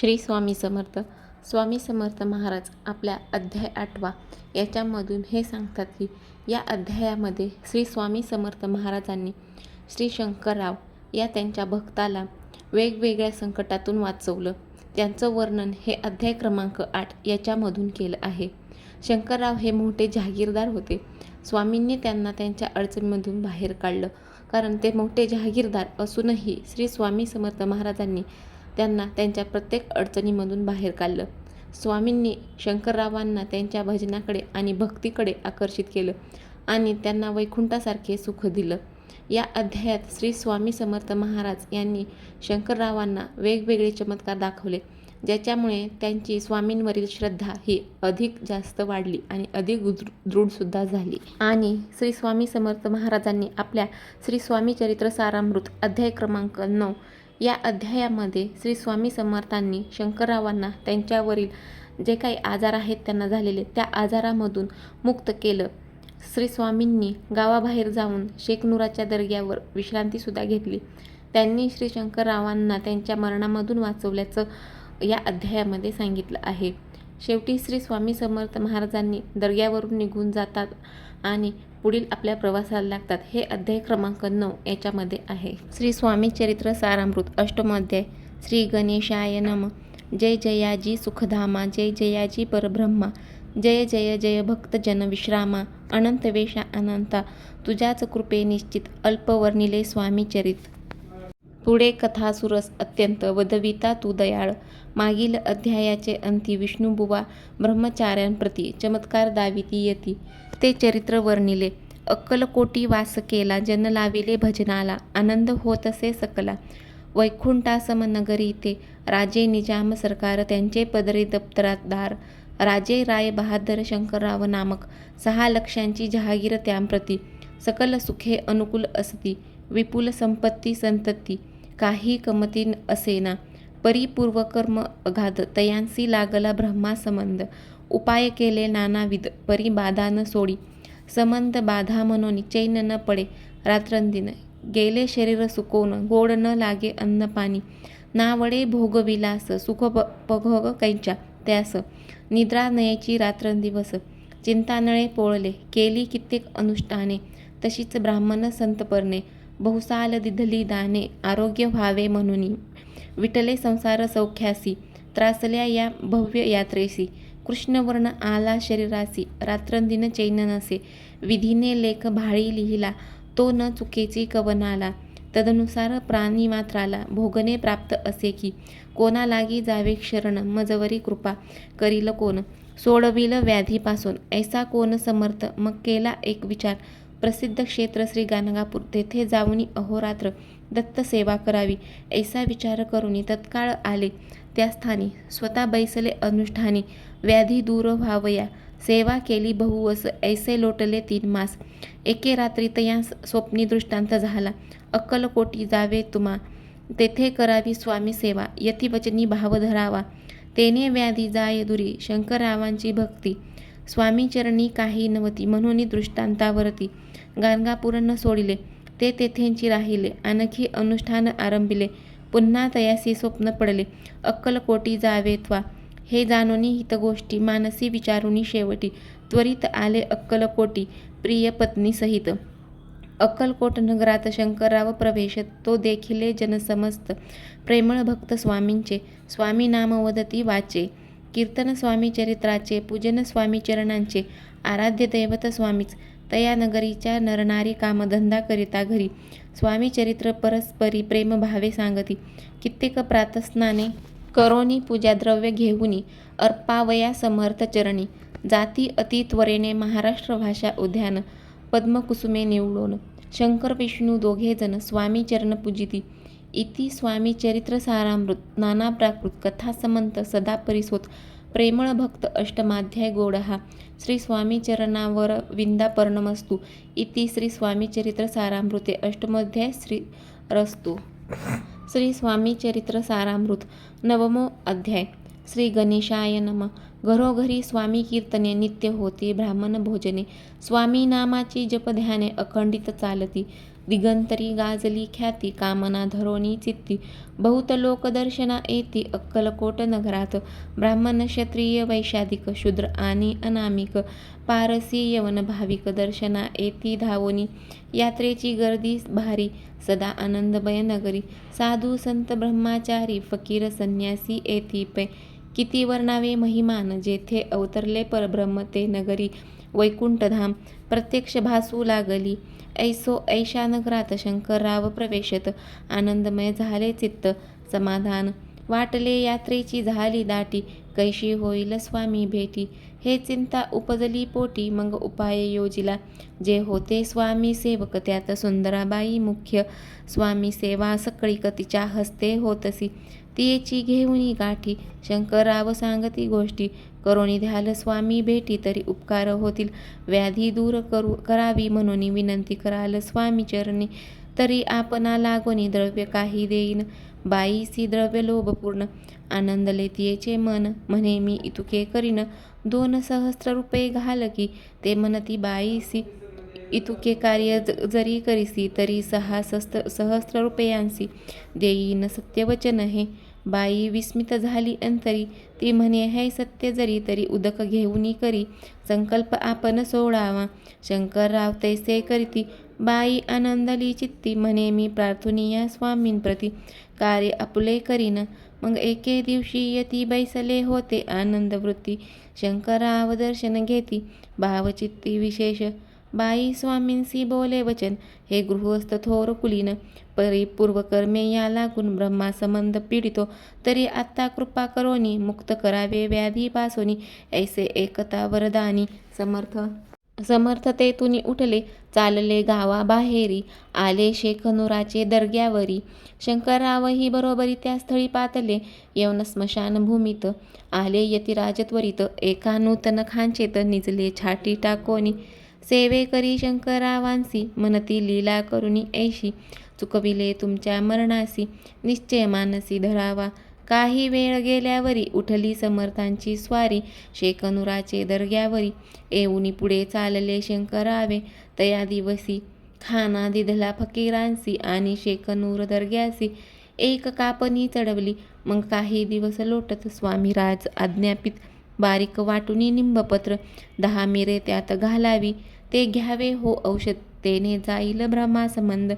श्री स्वामी समर्थ. स्वामी समर्थ महाराज आपल्या अध्याय आठवा याच्यामधून हे सांगतात की या अध्यायामध्ये श्री स्वामी समर्थ महाराजांनी श्री शंकरराव या त्यांच्या भक्ताला वेगवेगळ्या संकटातून वाचवलं. त्यांचं वर्णन हे अध्याय क्रमांक आठ याच्यामधून केलं आहे. शंकरराव हे मोठे जहागीरदार होते. स्वामींनी त्यांना त्यांच्या अडचणीमधून बाहेर काढलं. कारण ते मोठे जहागीरदार असूनही श्री स्वामी समर्थ महाराजांनी त्यांना त्यांच्या प्रत्येक अडचणीमधून बाहेर काढलं. स्वामींनी शंकररावांना त्यांच्या भजनाकडे आणि भक्तीकडे आकर्षित केलं आणि त्यांना वैकुंठासारखे सुख दिलं. या अध्यायात श्री स्वामी समर्थ महाराज यांनी शंकररावांना वेगवेगळे चमत्कार दाखवले ज्याच्यामुळे त्यांची स्वामींवरील श्रद्धा ही अधिक जास्त वाढली आणि अधिक दृढसुद्धा झाली. आणि श्री स्वामी समर्थ महाराजांनी आपल्या श्री स्वामी चरित्र सारामृत अध्याय क्रमांक नऊ या अध्यायामध्ये श्री स्वामी समर्थांनी शंकररावांना त्यांच्यावरील जे काही आजार आहेत त्यांना झालेले त्या आजारामधून मुक्त केलं. श्री स्वामींनी गावाबाहेर जाऊन शेखनुराच्या दर्ग्यावर विश्रांतीसुद्धा घेतली. त्यांनी श्री शंकररावांना त्यांच्या मरणामधून वाचवल्याचं या अध्यायामध्ये सांगितलं आहे. शेवटी श्री स्वामी समर्थ महाराजांनी दर्ग्यावरून निघून जातात आणि पुढील आपल्या प्रवासाला लागतात. हे अध्याय क्रमांक नऊ याच्यामध्ये आहे. श्री स्वामी चरित्र सारामृत अष्टमध्याय श्री गणेशाय नम. जय जयाजी सुखधामा जय जयाजी परब्रह्मा. जय जय जय भक्तजन विश्रामा अनंत वेशा अनंता. तुझ्याच कृपे निश्चित अल्पवर्णिले स्वामी चरित. पुढे कथासुरस अत्यंत वदविता तू दयाळ. मागील अध्यायाचे अंती विष्णुबुवा ब्रह्मचार्यांप्रती चमत्कार दाविती यती. ते चरित्र वर्णिले. अक्कलकोटी वास केला जन लाविले भजनाला. आनंद होत असे सकला. वैकुंठासम नगरी ते. राजे निजाम सरकार त्यांचे पदरी दप्तरातदार राजे राय बहादर शंकरराव नामक सहा लक्षांची जहागीर त्यांप्रती. सकल सुखे अनुकूल असती. विपुल संपत्ती संतती. काही कमती असेना परिपूर्वकर्म अगाध तयांसी लागला ब्रह्मासंबंध उपाय केले नानाविध परिबाधा न सोडी. संबंध बाधा म्हणून चैन न पडे रात्रंदिन. गेले शरीर सुकोन गोड न लागे अन्न पाणी. नावडे भोगविलास सुख प- पभोग कैच्या त्यास. निद्रा नयेची रात्रंदिवस. चिंतानळे पोळले केली कित्येक अनुष्ठाने. तशीच ब्राह्मण संतपर्णे. बहुसाल दिधली दाने आरोग्य व्हावे म्हणून विठले संसार सौख्यासी त्रासल्या या भव्य यात्रेसी कृष्णवर्ण आला शरीरासी रात्रंदिन चैन नसे विधीने लेख भाळी लिहिला तो न चुकेची कवनाला तदनुसार प्राणी मात्राला भोगणे प्राप्त असे की कोणा लागी जावे शरण मजवरी कृपा करील कोण? सोडविल व्याधीपासून ऐसा कोण समर्थ? मग केला एक विचार प्रसिद्ध क्षेत्र श्री गाणगापूर. तेथे जाऊनी अहोरात्र दत्त सेवा करावी ऐसा विचार करून तत्काळ आले. त्या स्थानी स्वतः बैसले अनुष्ठानी व्याधी दूर व्हावया. सेवा केली बहुवस ऐसे लोटले तीन मास. एके रात्री तया स्वप्नी दृष्टांत झाला अक्कलकोटी जावे तुम्हा तेथे करावी स्वामी सेवा यतिवचनी भाव धरावा. तेने व्याधी जाय दुरी शंकररावांची भक्ती. स्वामीचरणी काही नव्हती. म्हणून दृष्टांतावरती गाणगापूरन सोडिले. ते तेथेंची राहिले. आणखी अनुष्ठान आरंभिले. पुन्हा तयासी स्वप्न पडले. अक्कलकोटी जावेत्वा हे जाणोनी हितगोष्टी मानसी विचारुनी शेवटी त्वरित आले अक्कलकोटी प्रिय पत्नी सहित. अक्कलकोट नगरात शंकरराव प्रवेश तो देखिले जनसमस्त. प्रेमळ भक्त स्वामींचे. स्वामी नाम वदती वाचे. कीर्तन स्वामी चरित्राचे पूजन स्वामी चरणांचे आराध्य दैवत स्वामीच तया नगरीच्या नरनारी कामधंदा करिता घरी. स्वामी चरित्र परस्परी प्रेम भावे सांगती. कित्येक प्रातस्नाने करोनी पूजा द्रव्य घेऊनी अर्पावया समर्थ चरणी. जाती अति त्वरेने महाराष्ट्र भाषा उद्यान पद्मकुसुमे निवडोन. शंकर विष्णू दोघे जण स्वामी चरण पूजिती. इति स्वामी चरित्र सारामृत नाना प्राकृत कथा समंत सदा परिसोत प्रेमळ भक्त अष्टमाध्याय गोडहा श्री स्वामी चरणावर विंदापर्णमस्तु इति श्री स्वामी चरित्र सारामृते अष्टमोध्याय श्री रस्तु. श्री स्वामी चरित्र सारामृत नवमो अध्याय श्री गणेशाय नम घरोघरी स्वामी कीर्तने नित्य होती ब्राह्मण भोजने स्वामी नामाची जपध्याने अखंडित चालती दिगंतरी गाजली ख्याती कामना धरोणी चित्ती. बहुत लोकदर्शना येती अक्कलकोट नगरात. ब्राह्मण क्षत्रिय वैशाधिक शूद्र आणि अनामिक. पारसी यवन भाविक दर्शना येती धावोनी. यात्रेची गर्दी भारी सदा आनंदमय नगरी साधू संत ब्रह्माचारी फकीर संन्यासी येती पै. किती वर्णावे महिमान जेथे अवतरले परब्रह्म ते नगरी. वैकुंठधाम. प्रत्यक्ष भासू लागली. ऐसो ऐशानगरात शंकरराव प्रवेशत. आनंदमय झाले चित्त. समाधान. वाटले यात्रेची झाली दाटी. कैशी होईल स्वामी भेटी. हे चिंता उपजली पोटी मग उपाय योजिला. जे होते स्वामी सेवक त्यात सुंदराबाई मुख्य. स्वामी सेवा सकळीक तिच्या हस्ते होतसी. तिची घेऊनी गाठी शंकरराव सांगती गोष्टी. करोनी ध्याल स्वामी भेटी तरी उपकार होतील. व्याधी दूर करू करावी म्हणून विनंती कराल स्वामी चरणी. तरी आपणा लागोनी द्रव्य काही देईन. बाईसी द्रव्य लोभपूर्ण. आनंदले तियेचे मन. म्हणे मी इतुके करीन. दोन सहस्र रुपये घाल की. ते म्हणती बाईसी इतुके कार्य ज- जरी करीसी तरी सहा सस्त सहस्र रुपयांसी. देईन सत्यवचन हे. बाई विस्मित झाली अंतरी. ती म्हणे हे सत्य जरी तरी उदक घेऊनी करी. संकल्प आपण सोडावा. शंकरराव तैसे करीती. बाई आनंदली चित्ती म्हणे मी प्रार्थनीया स्वामींप्रती कार्य आपुले करीन. मग एके दिवशी यती बैसले होते आनंदवृत्ती शंकराव दर्शन घेती. भावचित्ती विशेष. बाई स्वामींसी बोले वचन हे गृहस्थ थोर कुलीन. परिपूर्वकर्मे या लागून ब्रह्मासंबंध पीडितो. तरी आत्ता कृपा करोनी मुक्त करावे व्याधी पासोनी ऐसे एकता वरदानी. समर्थ समर्थतेतून उठले चालले गावा बाहेरी आले शेखनुराचे दर्ग्यावरी. शंकररावही बरोबरी त्या स्थळी पातले येऊन स्मशानभूमीत आले यतिराज त्वरित एका नूतन खांचेत निजले छाटी टाकोनी. सेवे करी शंकररावांसी मनती लीला करुणी ऐशी. चुकविले तुमच्या मरणासी निश्चय मानसी धरावा. काही वेळ गेल्यावरी उठली समर्थांची स्वारी. शेकनुराचे दर्ग्यावरी. येऊनी पुढे चालले शंकरावे. तया दिवसी खाना दिधला फकीरांसी आणि शेकनूर दर्ग्यासी एक कापणी चढवली. मग काही दिवस लोटत स्वामीराज आज्ञापित. बारीक वाटुनी निंबपत्र दहा मिरे त्यात घालावी. ते घ्यावे हो औषध. तेने जाईल ब्रह्मासंबंध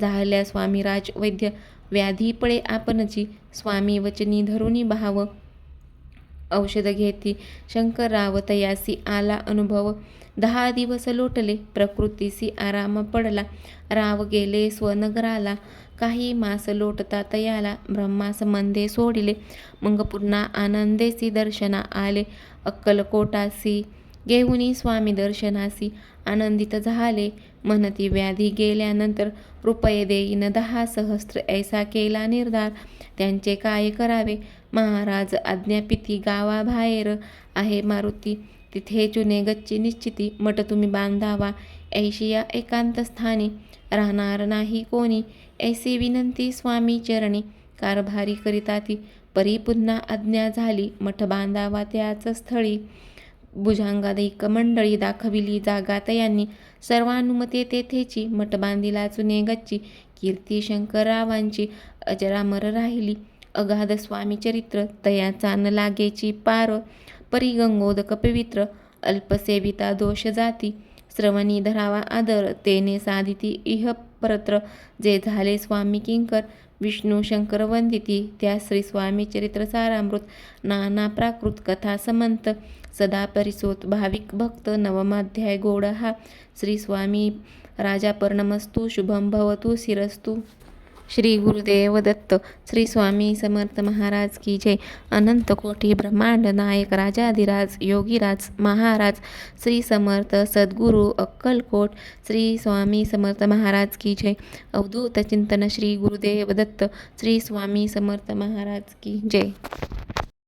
झाल्या स्वामीराज वैद्य. व्याधी पळे आपणची स्वामी वचनी धरुणी भाव. औषध घेती. शंकरराव तयासी आला अनुभव. दहा दिवस लोटले प्रकृतीसी आराम पडला. राव गेले स्वनगराला. काही मास लोटता तयाला ब्रह्मास मंदे सोडिले. मग पुन्हा आनंदेसी दर्शना आले. अक्कलकोटासी घेऊनी स्वामी दर्शनासी आनंदित झाले. म्हणती व्याधी गेल्यानंतर रुपये देईन दहा सहस्त्र ऐसा केला निर्धार. त्यांचे काय करावे? महाराज आज्ञापिती गावाबाहेर आहे मारुती. तिथे चुने गच्ची निश्चिती. मठ तुम्ही बांधावा. ऐशिया एकांत स्थानी. राहणार नाही कोणी. ऐसी विनंती स्वामी चरणी. कारभारी करिता ती परी पुन्हा आज्ञा झाली. मठ बांधावा त्याच स्थळी. भुजांगादयिक मंडळी दाखविली जागा तयांनी सर्वानुमते तेथेची मठबांधीला चुने गच्ची कीर्ती शंकररावांची अजरामर राहिली. अगाध स्वामी चरित्र तयाचा न लागेची पार परिगंगोदक पवित्र अल्पसेविता दोष जाती श्रवणी धरावा आदर तेने साधिती इह परत्र जे झाले स्वामी किंकर विष्णू शंकर वंदिती त्या श्री स्वामी चरित्र सारामृत नाना प्राकृत कथा समंत सदा परिसोत भाविक भक्त नवमाध्याय गोड हा श्री स्वामी राजापर्णमस्तु शुभम भवतु शिरस्तु. श्री गुरुदेव दत्त श्री स्वामी समर्थ महाराज की जय. अनंत कोटी ब्रह्मांड नायक राजाधिराज योगीराज महाराज श्री समर्थ सद्गुरू अक्कलकोट श्री स्वामी समर्थ महाराज की जय. अवधूत चिंतन श्री गुरुदेव दत्त श्री स्वामी समर्थ महाराज की जय.